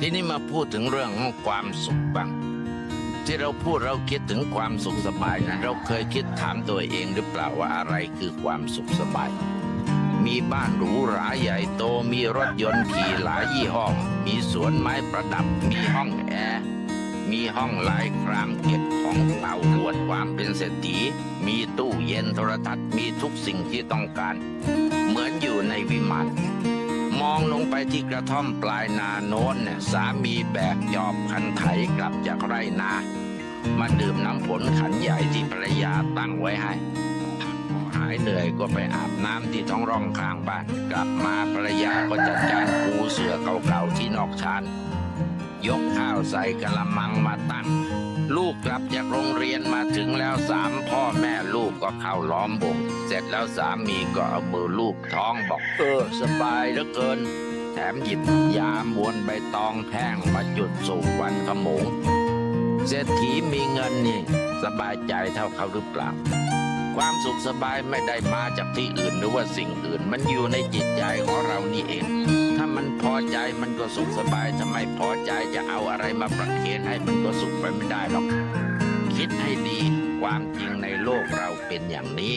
ทีนี้มาพูดถึงเรื่องของความสุขบ้าง ที่เราพูดเราคิดถึงความสุขสบายนะเราเคยคิดถามตัวเองหรือเปล่าว่าอะไรคือความสุขสบาย มีบ้านหรูหราใหญ่โตมีรถยนต์ขี่หลายยี่ห้อมีสวนไม้ประดับ มีห้องแอร์มีห้องลายครามเก็บของเก่าอวดความเป็นเศรษฐี มีตู้เย็นโทรทัศน์มีทุกสิ่งที่ต้องการ เหมือนอยู่ในวิมาน มองลงไปที่กระท่อมปลายนาโน้นเนี่ยสามีแบกยอบคันไถกลับจากไร่นา มาดื่มน้ำผลขันใหญ่ที่ภรรยาตั้งไว้ให้หายเหนื่อยก็ไปอาบน้ำที่ท้องร่องข้างบ้าน กลับมาภรรยาก็จัดการปูเสือเก่าๆที่นอกชานยกข้าวใส่กระมังมาตั้ง ลูกกลับจากโรงเรียนมาถึงแล้วสามพ่อแม่ลูกก็เข้าล้อมวงเสร็จแล้วสามีก็เอามือลูกท้องบอกเออสบายเหลือเกิน แถมหยิบยามวนใบตองแห้งมาจุดสูบวันขโมงเศรษฐีมีเงินนี่สบายใจเท่าเขาหรือเปล่า ความสุขสบายไม่ได้มาจากที่อื่นหรือว่าสิ่งอื่น มันอยู่ในจิตใจของเรานี่เอง ถ้ามันพอ มันก็สุขสบายทำไมพอใจจะเอาอะไรมาประเคนให้มันก็สุขไปไม่ได้หรอก คิดให้ดีความจริงในโลกเราเป็นอย่างนี้